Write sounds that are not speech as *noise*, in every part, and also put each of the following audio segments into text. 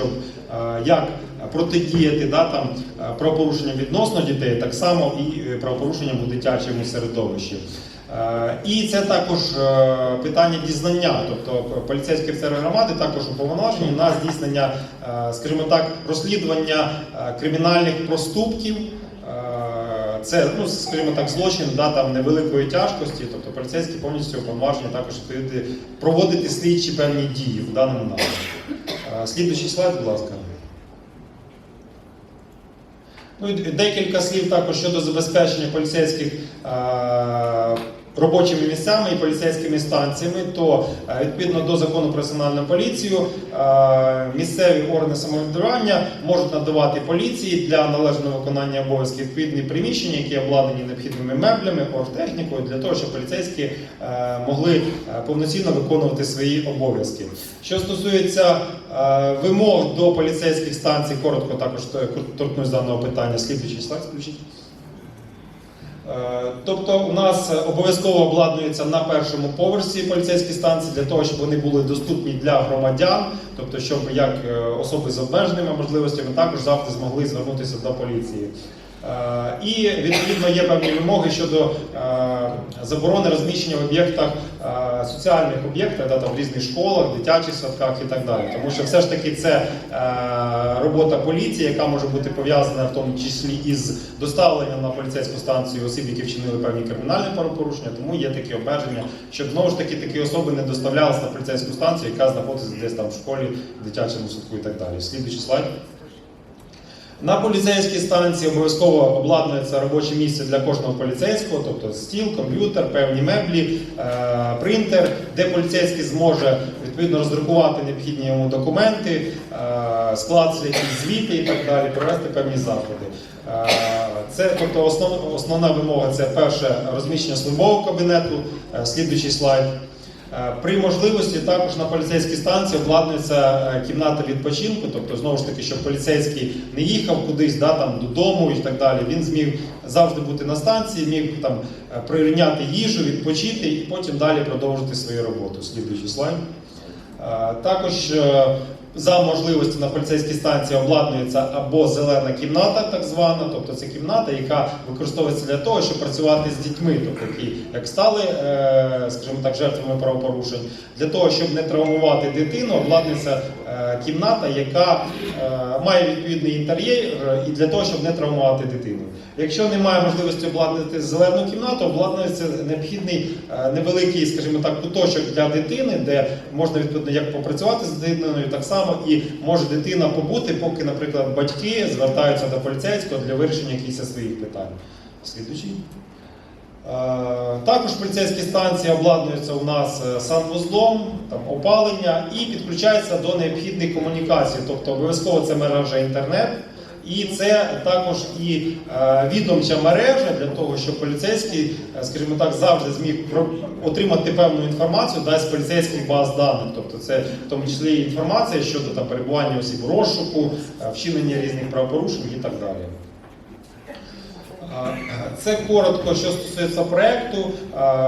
щоб е, як протидіяти да, там, е, правопорушенням відносно дітей, так само і е, правопорушенням у дитячому середовищі. І це також питання дізнання, тобто поліцейські офіцери громади також уповноважені на здійснення, скажімо так, розслідування кримінальних проступків. Це, ну, скажімо так, злочин да, там, невеликої тяжкості, тобто поліцейські повністю уповноважені також проводити слідчі певні дії в даному напрямку. Слідуючий слайд, будь ласка. Ну, декілька слів також щодо забезпечення поліцейських робочими місцями і поліцейськими станціями, то е, відповідно до закону про національну поліцію е, місцеві органи самоврядування можуть надавати поліції для належного виконання обов'язків відповідні приміщення, які обладнані необхідними меблями, оргтехнікою, для того, щоб поліцейські е, могли повноцінно виконувати свої обов'язки. Що стосується вимог до поліцейських станцій, коротко також торкнусь даного питання. Слідуючий слайд включіть. Е, Тобто у нас обов'язково обладнується на першому поверсі поліцейські станції для того, щоб вони були доступні для громадян, тобто щоб як е, особи з обмеженими можливостями також завжди змогли звернутися до поліції. Е, І відповідно є певні вимоги щодо е, заборони розміщення в об'єктах е, соціальних об'єктах, да, там, в різних школах, дитячих садках і так далі. Тому що все ж таки це робота поліції, яка може бути пов'язана в тому числі із доставленням на поліцейську станцію осіб, які вчинили певні кримінальні правопорушення. Тому є такі обмеження, щоб знову ж таки такі особи не доставлялися на поліцейську станцію, яка знаходиться десь там в школі, дитячому садку і так далі. Слідуючий слайд. На поліцейській станції обов'язково обладнується робоче місце для кожного поліцейського, тобто стіл, комп'ютер, певні меблі, е, принтер, де поліцейський зможе відповідно роздрукувати необхідні йому документи, е, скласти якісь звіти і так далі, провести певні заходи. Е, Це тобто основ, основна вимога це перше розміщення службового кабінету, слідуючий слайд. Е, При можливості також на поліцейській станції обладнується е, кімната відпочинку, тобто знову ж таки, щоб поліцейський не їхав кудись да, там, додому і так далі. Він зміг завжди бути на станції, міг там прирівняти їжу, відпочити і потім далі продовжити свою роботу. Слідуючий слайд. Е, Також е, за можливості на поліцейській станції обладнується або зелена кімната, так звана, тобто це кімната, яка використовується для того, щоб працювати з дітьми, тобто які як стали, е, скажімо так, жертвами правопорушень, для того, щоб не травмувати дитину, обладнується кімната, яка е, має відповідний інтер'єр е, і для того, щоб не травмувати дитину. Якщо немає можливості обладнати зелену кімнату, обладнується необхідний е, невеликий, скажімо так, куточок для дитини, де можна відповідно як попрацювати з дитиною, так само і може дитина побути, поки, наприклад, батьки звертаються до поліцейського для вирішення якихось своїх питань. Слідуючий. Е, Також поліцейські станції обладнуються у нас е, санвузлом, там опалення і підключаються до необхідних комунікацій, тобто обов'язково це мережа інтернет. І це також і е, відомча мережа для того, щоб поліцейський, скажімо так, завжди зміг отримати певну інформацію да, з поліцейських баз даних. Тобто це в тому числі інформація щодо там, перебування осіб розшуку, вчинення різних правопорушень і так далі. Це коротко, що стосується проекту.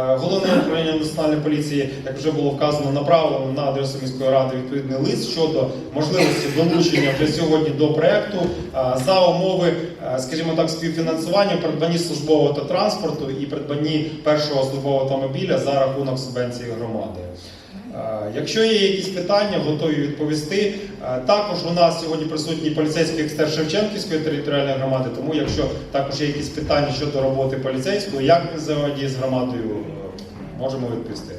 Головне управління національної поліції, як вже було вказано, направлено на адресу міської ради відповідний лист щодо можливості долучення вже сьогодні до проекту за умови, скажімо так, співфінансування, придбанні службового та транспорту і придбанні першого службового автомобіля за рахунок субвенції громади. Е, Якщо є якісь питання, готові відповісти. Е, Також у нас сьогодні присутній поліцейський експерт Шевченківської територіальної громади, тому якщо також є якісь питання щодо роботи поліцейського, як він взаємодіє з громадою, е, можемо відповісти.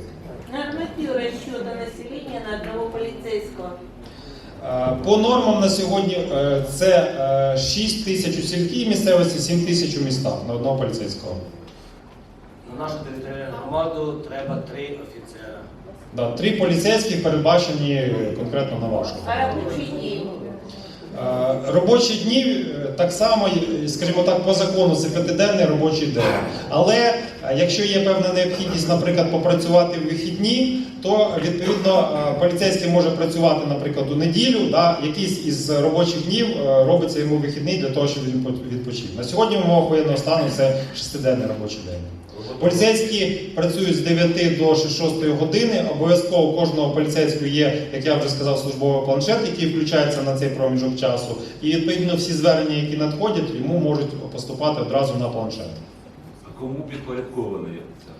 Норматив расчета населения на одного полицейского. Е, По нормам на сьогодні е, це е, 6 тисяч у сільській місцевості, 7 тисяч у містах на одного поліцейського. На нашу територіальну громаду треба три офіцера. Да, Три поліцейських передбачені е, конкретно на вашу. А рабочий день? Е, Робочі дні е, так само, скажімо так, по закону це п'ятиденний робочий день. Але якщо є певна необхідність, наприклад, попрацювати в вихідні, то відповідно поліцейський може працювати, наприклад, у неділю. Да, якийсь із робочих днів робиться йому вихідний для того, щоб він по- відпочив. На сьогодні в умовах воєнного стану це шестиденний робочий день. Поліцейські працюють з 9 до 6 години. Обов'язково кожного поліцейського є, як я вже сказав, службовий планшет, який включається на цей проміжок часу. І відповідно всі звернення, які надходять, йому можуть поступати одразу на планшет. А кому підпорядкований це?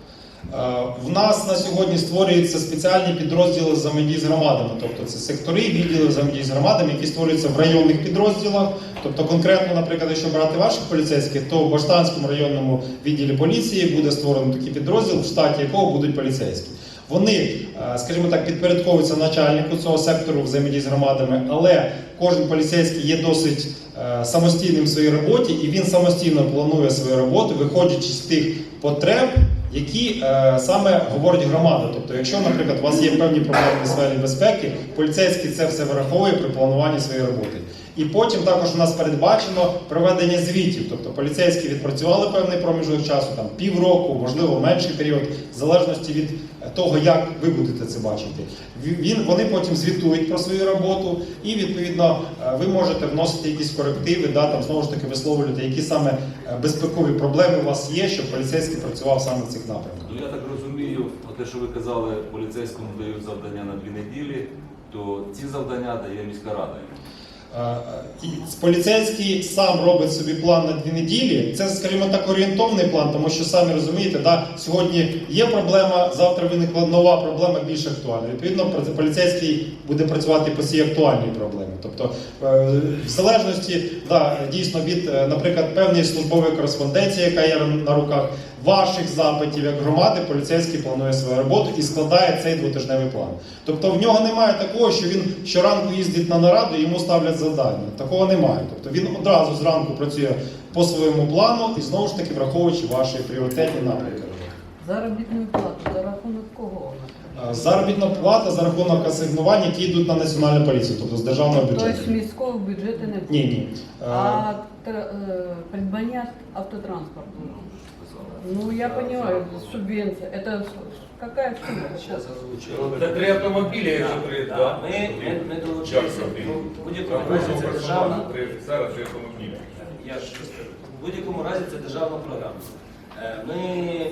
Е, В нас на сьогодні створюються спеціальні підрозділи взаємодії з громадами, тобто це сектори, відділи взаємодії з громадами, які створюються в районних підрозділах. Тобто, конкретно, наприклад, якщо брати ваших поліцейських, то в Баштанському районному відділі поліції буде створено такий підрозділ, в штаті якого будуть поліцейські. Вони, е, скажімо так, підпорядковуються начальнику цього сектору взаємодії з громадами, але кожен поліцейський є досить е, самостійним в своїй роботі, і він самостійно планує свою роботу, виходячи з тих потреб, які е, саме говорить громада. Тобто, якщо, наприклад, у вас є певні проблеми в сфері безпеки, поліцейський це все враховує при плануванні своєї роботи. І потім також у нас передбачено проведення звітів. Тобто поліцейські відпрацювали певний проміжок часу, там півроку, можливо, менший період, в залежності від того, як ви будете це бачити. Він, вони потім звітують про свою роботу, і відповідно е, ви можете вносити якісь корективи, да, там знову ж таки висловлювати, які саме е, безпекові проблеми у вас є, щоб поліцейський працював саме в цих напрямках. Ну я так розумію, те, що ви казали, поліцейському дають завдання на дві неділі, то ці завдання дає міська рада. Поліцейський сам робить собі план на дві неділі. Це, скажімо так, орієнтовний план, тому що самі розумієте, да, сьогодні є проблема, завтра виникла нова проблема більш актуальна. Відповідно, поліцейський буде працювати по цій актуальній проблемі. Тобто, е, в залежності да, дійсно від, е, наприклад, певної службової кореспонденції, яка є на руках, ваших запитів як громади, поліцейський планує свою роботу і складає цей двотижневий план. Тобто в нього немає такого, що він щоранку їздить на нараду і йому ставлять завдання. Такого немає. Тобто він одразу зранку працює по своєму плану і знову ж таки враховуючи ваші пріоритетні напрямки. Заробітну плату за рахунок кого вона? Е, Заробітна плата за рахунок асигнувань, які йдуть на національну поліцію, тобто з державного Тобто бюджету. міського бюджету не буде. Ні, ні. Е, А э, придбання автотранспорту. Ну, я понимаю, субвенция. Это какая сумма? Зараз. Це три автомобілі, якщо три, так? Ми, ми, ми долучилися. В будь-якому разі це державна. Три офіцера, три автомобілі. Я ж. В будь-якому разі це державна програма. Е, Ми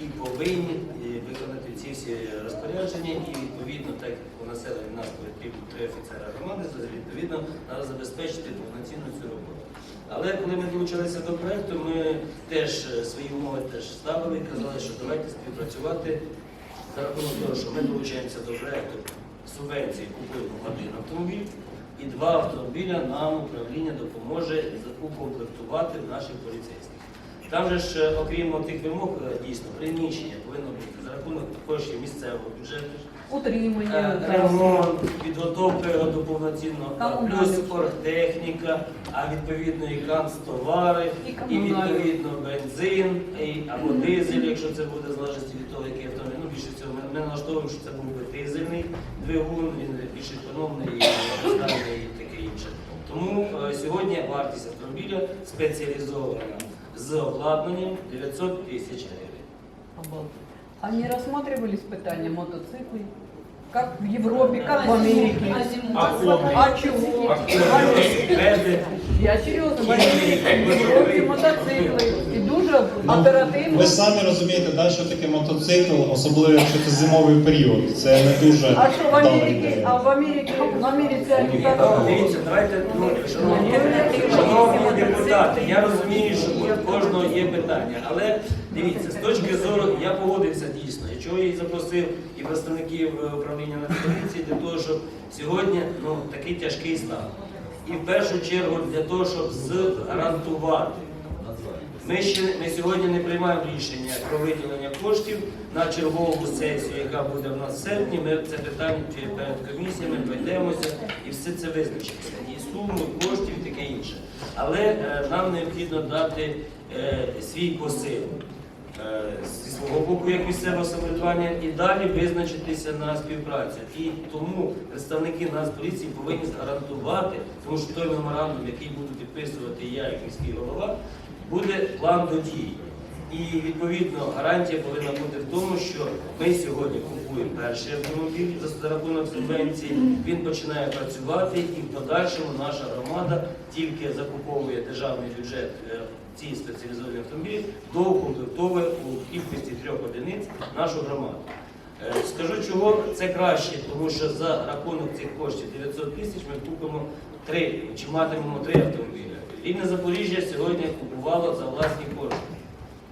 і повинні е, виконати ці всі розпорядження, і відповідно, так як у населення нас потрібно три офіцера громади, то відповідно треба забезпечити повноцінну цю роботу. Але коли ми долучилися до проекту, ми теж е, свої умови теж ставили і казали, що давайте співпрацювати за рахунок того, що ми долучаємося до проекту субвенції, купуємо один автомобіль, і два автомобіля нам управління допоможе укомплектувати наших поліцейських. Там же ж, е, окрім тих вимог, е, дійсно, приміщення повинно бути за рахунок коштів місцевого бюджету, Утримання. Е, ремонт, підготовка його до повноцінного, а Комунальні. плюс оргтехніка, а відповідно і канцтовари, І і відповідно бензин, і, або дизель, якщо це буде залежності від того, який автомобіль. Ну, більше всього ми, ми налаштовуємо, що це був би дизельний двигун, він більш економний і останній і таке інше. Тому е, сьогодні вартість автомобіля спеціалізована з обладнанням 900 тисяч гривень. Обалдеть. А не рассматривались питания мотоциклы? Как в Европе, как в Америке? А чего? А чего? Я серьезно, в Америке, мотоцикли. І дуже оперативно. Ви самі розумієте, да, що таке мотоцикл, особливо якщо це зимовий період. Це не дуже А що в Америці? А в Америці, в Америці вони так. Дивіться, давайте, ну, шановні, шановні депутати, я розумію, що у кожного є питання, але дивіться, з точки зору, я погодився дійсно, і чого я і запросив і представників е, управління Нацполіції для того, щоб сьогодні ну, такий тяжкий стан. І в першу чергу для того, щоб згарантувати. Ми ще ми сьогодні не приймаємо рішення про виділення коштів на чергову сесію, яка буде в нас в серпні. Ми це питання перед комісіями пройдемося і все це визначиться. І суму, і коштів, і таке інше. Але е, нам необхідно дати е, свій посил е, зі свого боку як місцевого самоврядування і далі визначитися на співпрацю. І тому представники Нацполіції повинні гарантувати, тому що той меморандум, який буду підписувати я як міський голова, буде план до дій. І відповідно гарантія повинна бути в тому, що ми сьогодні купуємо перший автомобіль за рахунок субвенції. Він починає працювати, і в подальшому наша громада тільки закуповує державний бюджет е, ці спеціалізовані автомобілі, доукомплектовує у кількості трьох одиниць нашу громаду. Е, Скажу чого це краще, тому що за рахунок цих коштів 900 тисяч ми купимо три чи матимемо три автомобілі. Рідне Запоріжжя сьогодні купувало за власні кошти.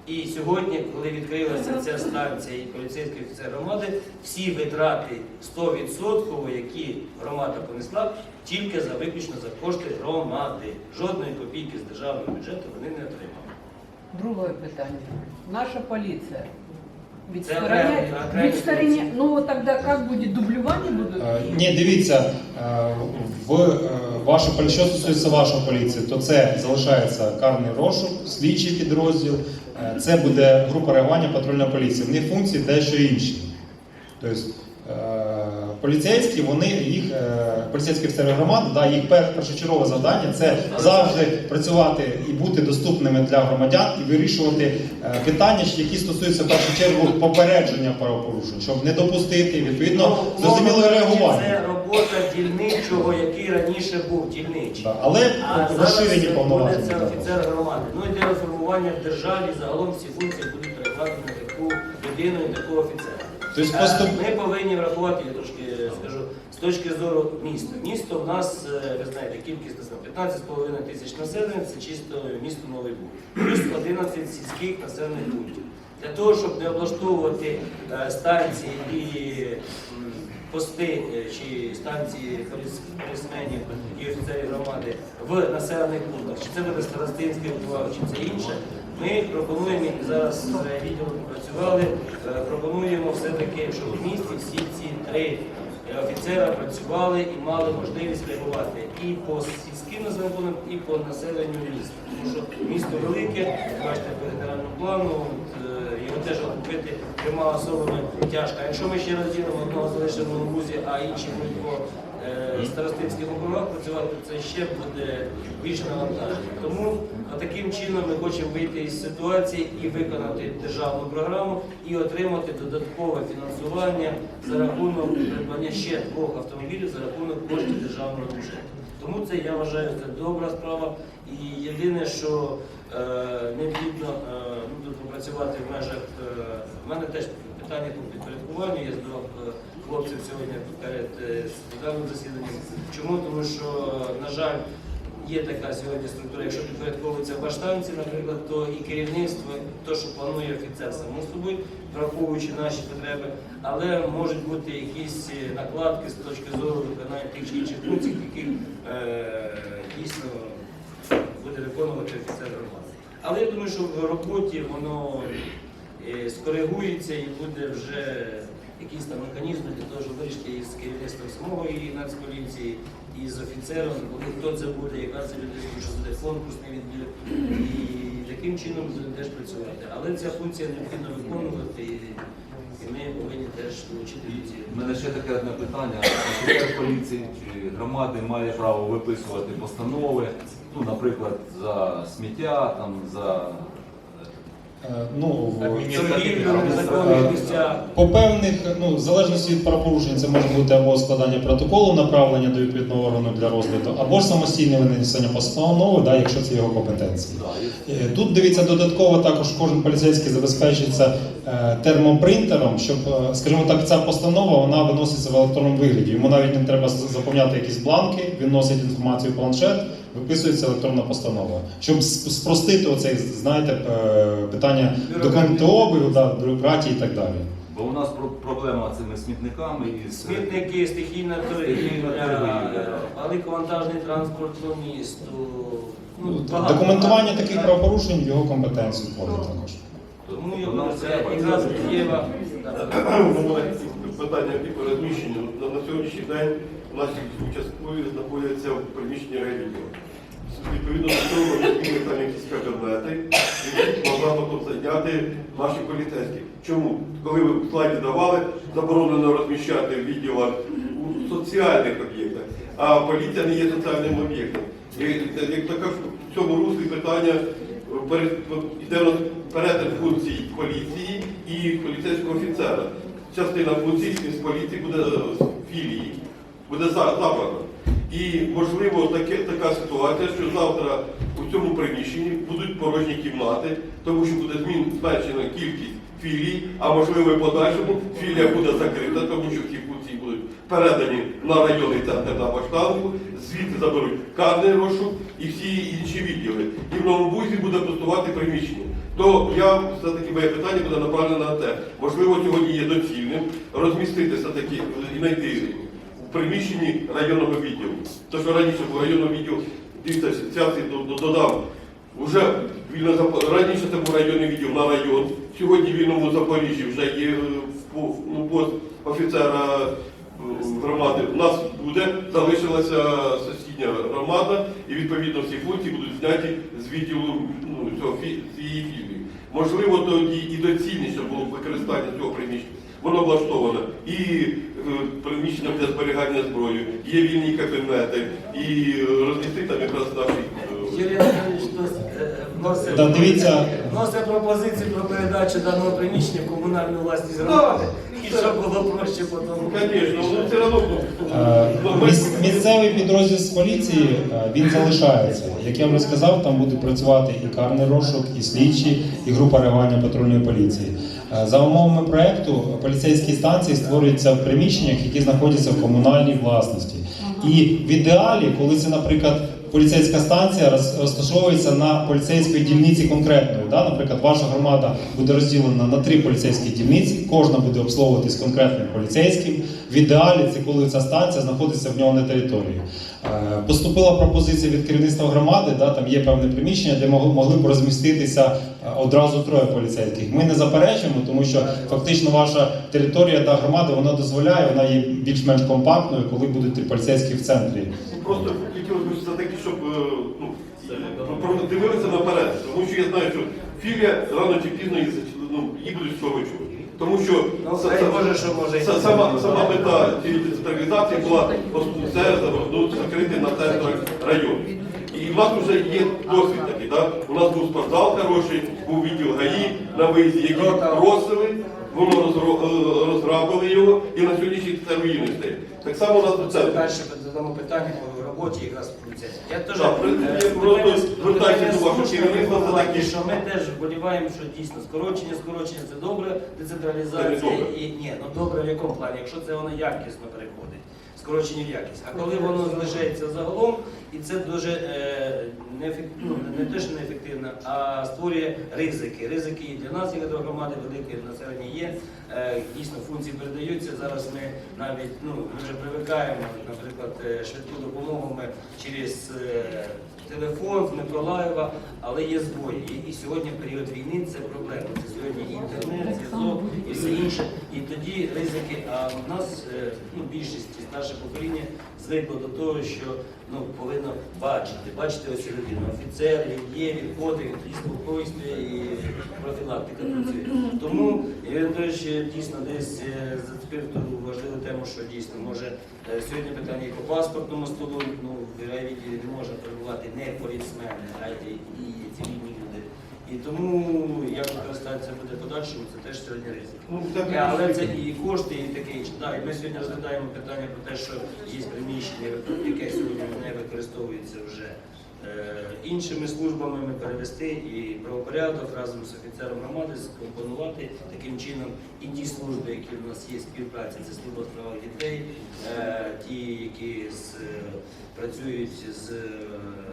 І сьогодні, коли відкрилася ця станція і поліцейський офіцер громади, всі витрати 100%, які громада понесла, тільки за виключно за кошти громади. Жодної копійки з державного бюджету вони не отримали. Другое питание. Наша окремо ведь стороне, ну вот тогда как будет дублирование? Е, Ні, дивіться, е, в е, вашу полі- що стосується вашої поліції, то це залишається карний розшук, слідчий підрозділ, це буде група реагування патрульної поліції. В них функції дещо інші. Тобто поліцейські, вони їх е, поліцейські громади, да, їх пер- першочергове завдання це завжди працювати і бути доступними для громадян і вирішувати е, питання, які стосуються в першу чергу попередження правопорушень, щоб не допустити відповідно зрозуміле Це робота дільничого, який раніше був дільничий. Да, Але А розширені повноваження. це офіцер громади. Ну і для реформування в державі загалом всі функції будуть перекладені на таку людину і такого офіцера. Тобто Е, поступ... Ми повинні врахувати, я трошки скажу, з точки зору міста. Місто в нас, е, ви знаєте, кількість 15,5 тисяч населення, це чисто місто Новий Буг. Плюс 11 сільських населених пунктів. Для того, щоб не облаштовувати е, станції і пости чи станції полісменів і офіцерів громади в населених пунктах, чи це буде Старостинський округ, чи це інше, ми пропонуємо і зараз з відділом працювали, е, пропонуємо все-таки, щоб в місті всі ці три е, офіцера працювали і мали можливість реагувати і по сільським населеним і по населенню міста. Тому що місто велике, бачите, по генеральному плану, е, його теж окупити трьома особами тяжко. Якщо ми ще розділимо одного залишимо в вузі, а інші будуть по старостинських округах працювати, це ще буде більше навантаження. Тому таким чином ми хочемо вийти із ситуації і виконати державну програму і отримати додаткове фінансування за рахунок придбання ще двох автомобілів за рахунок коштів державного бюджету. Тому це я вважаю це добра справа. І єдине, що е, необхідно е, ну, попрацювати в межах. Е, в мене теж питання по підпорядкуванню. Я задавав е, хлопців сьогодні перед даним засіданням. Чому? Тому що, на жаль, є така сьогодні структура, якщо підпорядковується баштанці, наприклад, то і керівництво, то, що планує офіцер само собою, враховуючи наші потреби, але можуть бути якісь е, накладки з точки зору виконання тих чи інших функцій, які е, дійсно буде виконувати офіцер громади. Але я думаю, що в роботі воно е, скоригується і буде вже якісь там механізми для того, щоб вирішити із керівництвом самого і нацполіції, і з офіцером, коли хто це буде, яка це людина, що буде конкурсний відбір. І таким чином теж працювати. Але ця функція необхідно виконувати, і, ми повинні теж долучити до У мене ще таке одне питання. Офіцер поліції чи громади має право виписувати постанови, ну, наприклад, за сміття, там, за Е, Ну, незаконних місцях. По певних, ну, в залежності від правопорушень, це може бути або складання протоколу, направлення до відповідного органу для розгляду, або ж самостійне винесення постанови, да, якщо це його компетенція. Е, Тут дивіться додатково також кожен поліцейський забезпечується е, термопринтером, щоб, е, скажімо так, ця постанова вона виноситься в електронному вигляді. Йому навіть не треба заповняти якісь бланки, він носить інформацію в планшет, виписується електронна постанова. Щоб спростити оцей, знаєте, е, питання документообігу, да, бюрократії і так далі. Бо у нас проблема з цими смітниками і Смітники, стихійна торгівля, великовантажний транспорт по місту. Ну, багато. Документування таких правопорушень в його компетенцію входить також. Тому я думаю, це якраз дієва. Питання типу розміщення. На, сьогоднішній день у нас участкові знаходяться в приміщенні райвідділу. Відповідно до цього змінили там якісь кабінети, які могла потім зайняти наші поліцейські. Чому? Коли ви в слайді давали, заборонено розміщати в у соціальних об'єктах, а поліція не є соціальним об'єктом. І, як така в цьому руслі питання йде перетин функцій поліції і поліцейського офіцера. Частина функцій з поліції буде е, філії, буде за- забрана. І можливо таке, така ситуація, що завтра у цьому приміщенні будуть порожні кімнати, тому що буде зменшена кількість філій, а можливо і подальшому філія буде закрита, тому що всі функції будуть передані на районний центр на Баштанку, звідти заберуть карний розшук і всі інші відділи. І в новому бузі буде пустувати приміщення. То я все-таки моє питання буде направлене на те. Можливо, сьогодні є доцільним розмістити все-таки і знайти в приміщенні районного відділу. То, що раніше був районний відділ, дивіться, зараз я до- до- додам. Уже вільно раніше це був районний відділ на район. Сьогодні в вільному Запоріжжі вже є е, ну, пост офіцера е, громади. У нас буде, залишилася сусідня громада, і відповідно всі функції будуть зняті з відділу ну, цього цієї філії. Можливо, тоді і доцільніше було використання цього приміщення. Воно влаштовано і приміщення для зберігання зброї, є вільні кабінети, і е, розмістити там якраз наші. е, Юрій Анатолійович е, вносить, Да, дивіться. вносить пропозицію про передачу даного приміщення в комунальну власність громади. І щоб було проще потім. Звісно, ну все одно. ну, Е, ну, міс- Місцевий підрозділ з поліції е, він залишається. Як я вже сказав, там буде працювати і карний розшук, і слідчі, і група реагування патрульної поліції. Е, За умовами проекту поліцейські станції створюються в приміщеннях, які знаходяться в комунальній власності. І в ідеалі, коли це, наприклад, поліцейська станція роз- розташовується на поліцейській дільниці конкретної. Да? Наприклад, ваша громада буде розділена на три поліцейські дільниці, кожна буде обслуговуватись конкретним поліцейським. В ідеалі це коли ця станція знаходиться в нього на території. Е, Поступила пропозиція від керівництва громади, да, там є певне приміщення, де могли, б розміститися е, одразу троє поліцейських. Ми не заперечуємо, тому що фактично ваша територія та громада вона дозволяє, вона є більш-менш компактною, коли будуть три поліцейські в центрі. Просто хотілося б щоб е, ну, е, про- дивилися наперед. Тому що я знаю, що філія рано чи пізно зач- ну, її будуть сховичувати. Тому що Ну, що може сама, сама мета цієї децентралізації була все ну, закрити на центрах району. І в нас вже є досвід такий. Да? У нас був спортзал хороший, був відділ ГАІ на виїзді, які просили, воно розро- е, розграбили його, і на сьогоднішній це руїни. Так само у нас Це це. далі задамо питання по роботі якраз в поліцейській. Я теж Так, при- е, я просто питання- звертаюся питання до вашого слушне, керівництва, це врахувати, такі- що ми теж вболіваємо, що дійсно скорочення, скорочення це добре, Це децентралізація не добре. і ні, ну добре в якому плані, якщо це воно якісно переходить. Скорочення в якість. А коли воно залишається загалом, і це дуже е, ну, не те, що неефективно, а створює ризики. Ризики і для нас, як до громади, велике населення є. Е, дійсно, функції передаються. Зараз ми навіть ну, ми вже привикаємо, наприклад, е, швидку допомогу ми через е, телефон з Миколаєва, але є збої. І, сьогодні в період війни це проблема. Це сьогодні інтернет, зв'язок і все інше. І тоді ризики. А в нас е, ну, більшість старше покоління звикло до того, що ну, повинно бачити, бачити ось людину. Офіцер, є, відходи, і спокійствие, і профілактика працює. Тому Юрій Анатолійович дійсно десь е, зацепив ту важливу тему, що дійсно може е, сьогодні питання і по паспортному столу, ну в райвідділі не може перебувати не поліцмени, а й і цивільні. І тому як використатися буде подальшому, це теж сьогодні ризик. Ну, так, Е, Але це і кошти, і таке інше. Да, і ми сьогодні розглядаємо питання про те, що є приміщення, яке сьогодні не використовується вже іншими службами ми перевести і правопорядок разом з офіцером громади скомпонувати таким чином і ті служби, які в нас є співпраця, це служба з права дітей, е, ті, які з, е, працюють з е,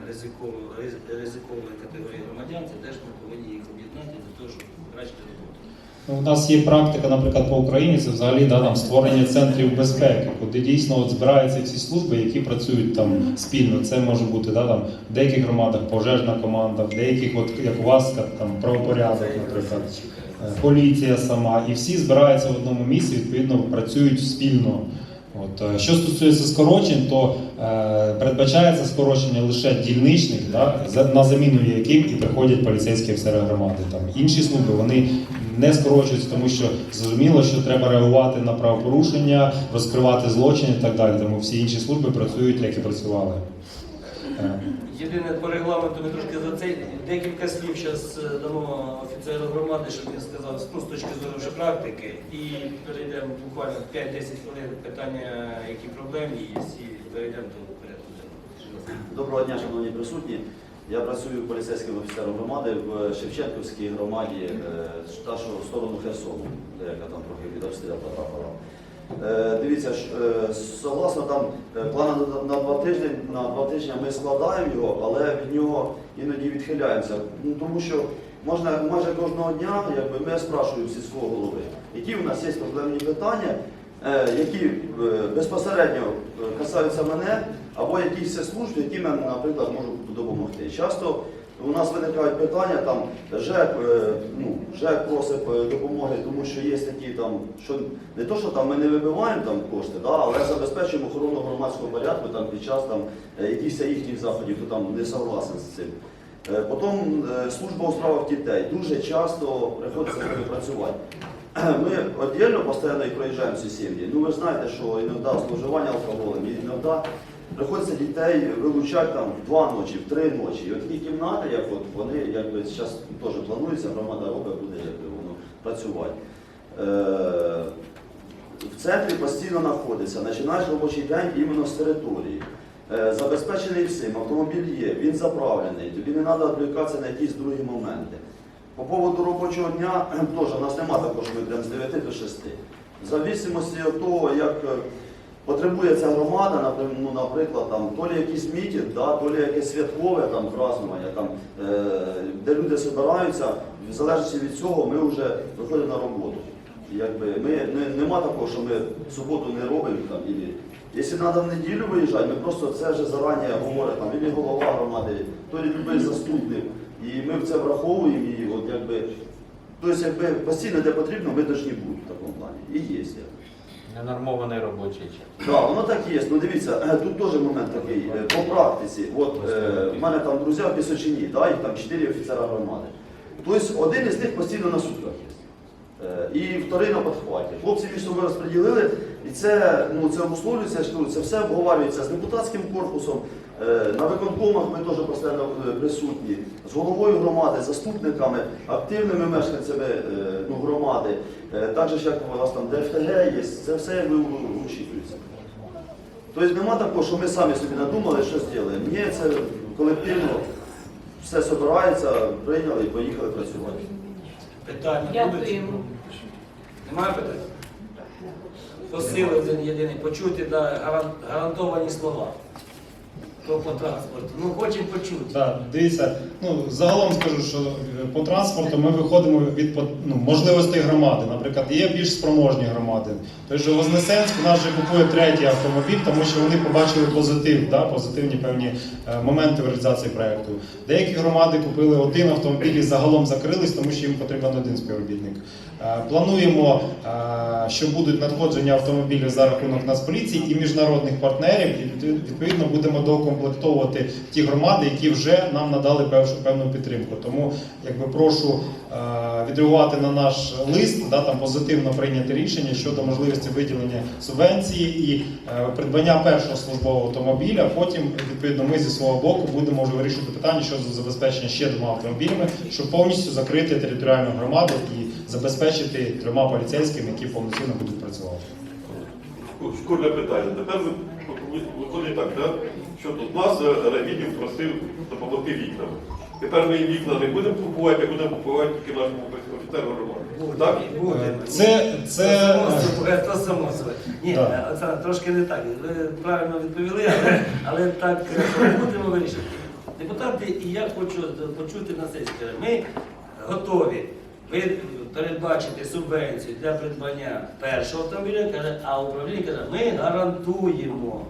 ризиково- риз- ризикової категорії громадян, це теж ми повинні їх об'єднати для того, щоб покращити роботу. У нас є практика, наприклад, по Україні, це взагалі да, там, створення центрів безпеки, куди дійсно от збираються всі служби, які працюють там спільно. Це може бути да, там, в деяких громадах пожежна команда, в деяких, от, як у вас, там, правопорядок, наприклад, е, поліція сама. І всі збираються в одному місці, відповідно, працюють спільно. От, е, що стосується скорочень, то е, передбачається скорочення лише дільничних, да, на заміну яким і приходять поліцейські офіцери громади. Там інші служби вони не скорочуються, тому що зрозуміло, що треба реагувати на правопорушення, розкривати злочини і так далі. Тому всі інші служби працюють, як і працювали. Е, Єдине по регламенту ми трошки за цей декілька слів зараз дамо офіцеру громади, щоб він сказав ну, з точки зору вже практики, і перейдемо буквально 5-10 хвилин питання, які проблемні є, і перейдемо до порядку. Доброго дня, шановні присутні. Я працюю поліцейським офіцером громади в Шевченківській громаді, е, та що в сторону Херсону, де яка там трохи від обстрілу потрапила. Е, Дивіться, е, согласно там плану на, два тижні, на два тижні ми складаємо його, але від нього іноді відхиляємося. Ну, тому що можна майже кожного дня, якби ми спрашуємо сільського голови, які у нас є проблемні питання, які безпосередньо касаються мене, або якісь служб, які нам, наприклад, можуть допомогти. Часто у нас виникають питання, там ЖЕК, е, ну, ЖЕК просить е, допомоги, тому що є такі там, що не то, що там ми не вибиваємо там кошти, да, але забезпечуємо охорону громадського порядку там, під час там, е, якихось їхніх заходів, хто там не согласен з цим. Потім служба у справах дітей дуже часто приходиться працювати. *clears throat* Ми віддільно постійно і проїжджаємо ці сім'ї. Ну ви знаєте, що іноді зловживання алкоголем, іноді приходиться дітей вилучати там в два ночі, в три ночі. І от такі кімнати, як от вони якби зараз теж планується, громада робить, буде якби воно працювати. Е, в центрі постійно знаходиться, починаєш робочий день іменно з території. Е, Забезпечений всім, автомобіль є, він заправлений, тобі не треба відвлікатися на якісь другі моменти. По поводу робочого дня, *clears throat* теж у нас нема такого, що ми прямо з 9 до 6. В зависимості від того, як е, потребує ця громада, ну, наприклад, там, то лі якийсь мітінг, да, то лі якесь святкове там, празднування, там, е, де люди збираються, в залежності від цього ми вже виходимо на роботу. Якби ми не, нема такого, що ми в суботу не робимо там і якщо треба в неділю виїжджати, ми просто це вже зарані говоримо, там і голова громади, то і любий заступник. І ми це враховуємо і от якби. Тобто, якби постійно де потрібно, ми повинні бути в такому плані. І є. Ненормований робочий час. Так, воно так є. Ну дивіться, е, тут теж момент такий. е, По практиці, от е, в мене там друзі в Пісочині, да, їх там чотири офіцера громади. Тобто один із них постійно на сутках є. Е, І вторий на підхваті. Хлопці між собою розподілили, і це, ну, це обусловлюється, це все обговорюється з депутатським корпусом. Е, На виконкомах ми теж постійно е, присутні, з головою громади, заступниками, активними мешканцями е, ну, громади. Так же як у вас там ДФТГ є, це все якби учитується. Тобто нема такого, що ми самі собі надумали, що зробили. Ні, це колективно все збирається, прийняли і поїхали працювати. Питання? Дякуємо. Немає питань? Посили один єдиний, почути да, гарантовані слова. Про по транспорту. Ну, хочемо почути. Так, дивіться, ну загалом скажу, що е, по транспорту ми виходимо від ну, можливостей громади. Наприклад, є більш спроможні громади. Же Вознесенськ у нас вже купує третій автомобіль, тому що вони побачили позитив, да, позитивні певні е, моменти в реалізації проекту. Деякі громади купили один автомобіль і загалом закрились, тому що їм потрібен один співробітник. Е, Плануємо, що будуть надходження автомобілів за рахунок Нацполіції і міжнародних партнерів. І відповідно- будемо доукомплектовувати ті громади, які вже нам надали певну, певну підтримку. Тому якби прошу е, відреагувати на наш лист, да, там позитивно прийняти рішення щодо можливості виділення субвенції і е, придбання першого службового автомобіля. Потім відповідно ми зі свого боку будемо вже вирішувати питання щодо забезпечення ще двома автомобілями, щоб повністю закрити територіальну громаду і забезпечити трьома поліцейськими, які повноцінно будуть працювати. Шкурне питання. Тепер виходить так, да? що тут нас е, просив допомогти вікнами. Тепер ми вікна не будемо купувати, а будемо купувати тільки нашому офіцеру громади. Так? Це, це само собою, само. Ні. Оксана, трошки не так. Ви правильно відповіли, але, але так е, будемо вирішити. Депутати, і я хочу почути на сесії. Ми готові ви передбачити субвенцію для придбання першого автомобіля, каже, а управління каже, ми гарантуємо,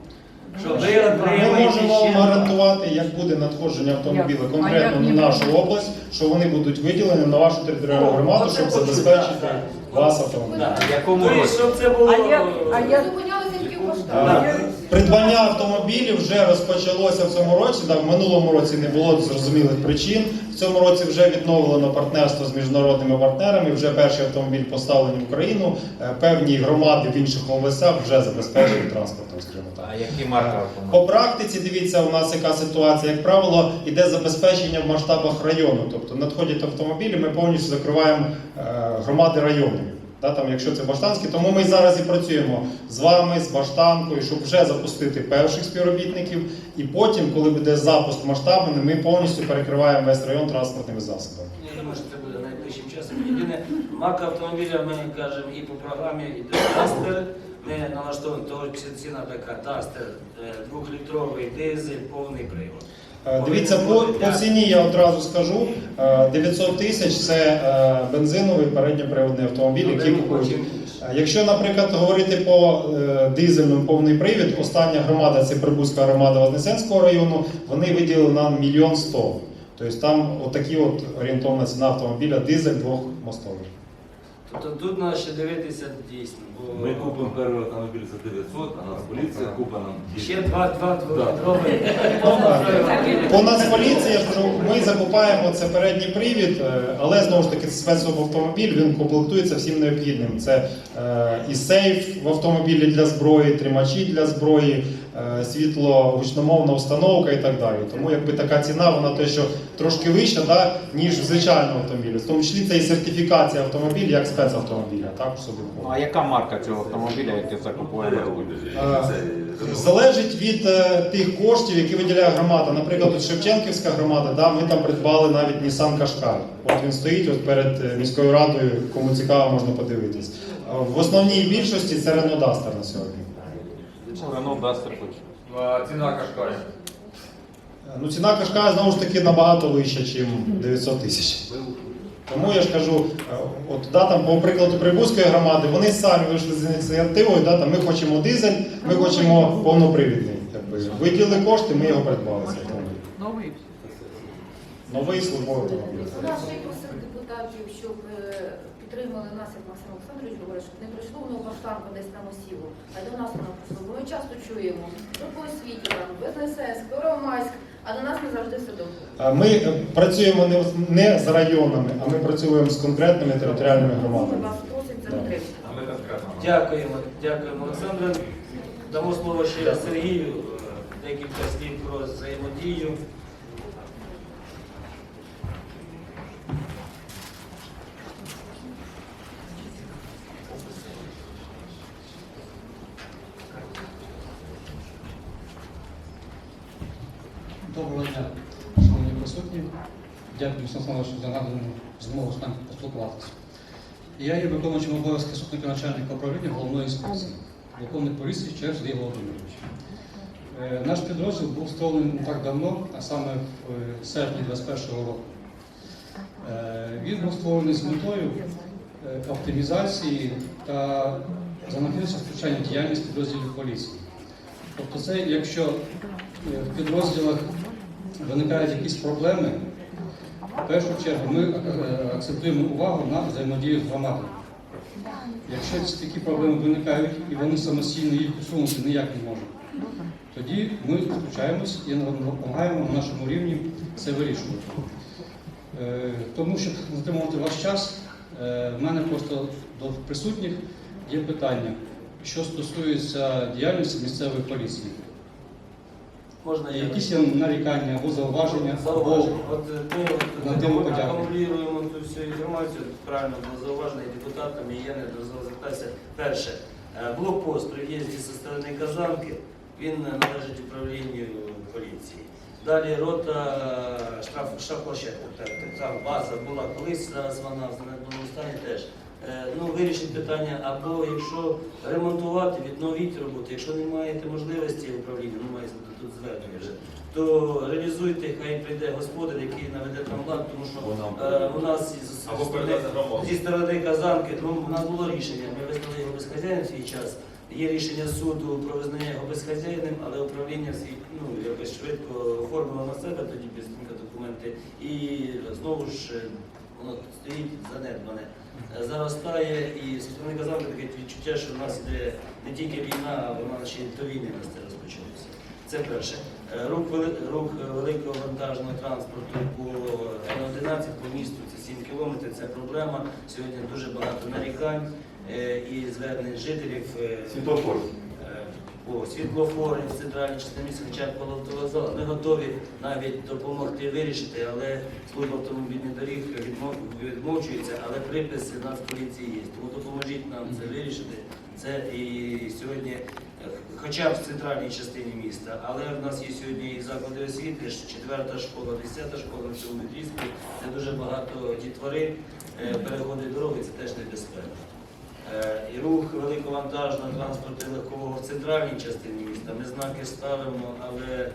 що ви Ми отримаєте можемо вам ще. гарантувати, як буде надходження автомобіля Як? конкретно А як на нашу область, що вони будуть виділені на вашу територіальну О, громаду, оце щоб хочу, забезпечити так, вас автомобілем. Да. В якому Тобто, році? щоб це було. А як, а як, Зупинялися тільки Да. Придбання автомобілів вже розпочалося в цьому році. Да, в минулому році не було зрозумілих причин. В цьому році вже відновлено партнерство з міжнародними партнерами. Вже перший автомобіль поставлені в Україну. Е, Певні громади в інших областях вже забезпечені транспортом, скажімо так. А які марки? По практиці дивіться, у нас яка ситуація. Як правило, іде забезпечення в масштабах району. Тобто надходять автомобілі, ми повністю закриваємо е, громади району. Да, там, якщо це баштанські, тому ми зараз і працюємо з вами, з баштанкою, щоб вже запустити перших співробітників. І потім, коли буде запуск масштабний, ми повністю перекриваємо весь район транспортними засобами. Я думаю, що це буде найближчим часом. Єдине, марка автомобіля ми кажемо і по програмі, і Дастер. Ми налаштовуємо того ціна така Дастер, е, двохлітровий дизель, повний привод. Е, Дивіться, по, по ціні я одразу скажу. е, 900 тисяч це е, бензиновий передньоприводний автомобіль, який купують. Е, Якщо, наприклад, говорити по е, дизельному повний привід, остання громада це Прибузька громада Вознесенського району, вони виділили нам мільйон сто. Тобто там отакі от орієнтовна ціна автомобіля дизель двохмостовий. Тобто тут треба ще дивитися дійсно. Бо Ми купимо перший автомобіль за 900, а Нацполіція купить нам ще два, два двохлітрові. По Нацполіції, я ж кажу, ми закупаємо це передній привід, е, але знову ж таки це спецавтомобіль, він комплектується всім необхідним. Це е, і сейф в автомобілі для зброї, тримачі для зброї, е, світло, гучномовна установка і так далі. Тому якби така ціна, вона те, що трошки вища, да, ніж в звичайному автомобілі. В тому числі це і сертифікація автомобіля як спецавтомобіля. Так, собі Ну, а яка марка цього автомобіля, який закупує? Е, Залежить від е, тих коштів, які виділяє громада. Наприклад, от Шевченківська громада, да, ми там придбали навіть Nissan Qashqai. От він стоїть от перед міською радою, кому цікаво, можна подивитись. В основній більшості це Renault Duster на сьогодні. Renault Duster хоч. Ціна Кашкая. Е, Ну, ціна Qashqai знову ж таки набагато вища, ніж 900 тисяч. Тому я ж кажу, е, от да, там, по прикладу Прибузької громади, вони самі вийшли з ініціативою, да, там, ми хочемо дизель, ми хочемо повнопривідний. Якби. Виділили кошти, ми його придбали. Новий. Новий службовий. Ще просив депутатів, щоб е, підтримали нас, як Максим Олександрович говорить, щоб не прийшло воно в Баштанку десь там у сілу, а до нас воно прийшло. Бо ми часто чуємо, що по освіті, там, БНСС, Первомайськ, а до нас не завжди все добре. А Ми е, працюємо не, не з районами, а ми працюємо з конкретними територіальними громадами. вас просимо це підтримати. А ми конкретно. Дякуємо, дякуємо, Олександре. Дамо слово ще Сергію, е, декілька слів про взаємодію. Доброго дня, шановні присутні. Дякую, Саныч, за надану змогу з нами поспілкуватися. Я є виконуючим обов'язки заступника начальника управління головної інспекції, полковник поліції Черж Сергій Володимирович. Е, Наш підрозділ був створений не так давно, а саме в е, серпні 2021 року. Е, Він був створений з метою оптимізації та занахилився втручання в діяльність підрозділів поліції. Тобто це, якщо в підрозділах виникають якісь проблеми, в першу чергу ми е, акцентуємо увагу на взаємодію з громадою. Якщо такі проблеми виникають і вони самостійно їх усунути ніяк не можуть, тоді ми включаємось і допомагаємо на нашому рівні це вирішувати. Е, Тому, щоб затримувати ваш час, е, в мене просто до присутніх є питання, що стосується діяльності місцевої поліції. Можна я Якісь є нарікання або зауваження, або зауваження? От е, ми на тему от, подяки. акумулюємо ту всю інформацію, правильно було зауважено і депутатами, і я не звертався. Перше, е, блокпост при в'їзді зі сторони Казанки, він належить управлінню поліції. Далі рота е, штраф, штрафплощадка, так, така база була колись, зараз вона в занедбаному стані теж. Е, Ну, вирішить питання, або якщо ремонтувати, відновити роботу, якщо не маєте можливості управління, ну має бути тут звернення вже, то реалізуйте, хай прийде господар, який наведе там лад, тому що е, у нас із Або передати громаду. зі сторони Казанки, ну, у нас було рішення, ми визнали його безхазяйним в свій час. Є рішення суду про визнання його безхазяйним, але управління всі ну, якось швидко оформило на себе тоді без документи. І знову ж воно стоїть занедбане. Е, Заростає і вони казали таке відчуття, що в нас іде не тільки війна, а вона ще й до війни нас це розпочалося. Це перше. Е, Рух, рух великого вантажного транспорту по Н-11 по місту це 7 кілометрів. Це проблема. Сьогодні дуже багато нарікань е, і звернень жителів. Світофор. О, світлофори в центральній частині міста хоча. Ми готові навіть допомогти вирішити, але служба автомобільних доріг відмовчується, але приписи Нацполіції є. Тому допоможіть нам це вирішити. Це і сьогодні, е, хоча б в центральній частині міста, але в нас є сьогодні і заклади освіти, четверта школа, десята школа в відрізку, де дуже багато дітвори, е, переходи дороги, це теж небезпека. Е, І рух великовантажного транспорту легкового в центральній частині міста. Ми знаки ставимо, але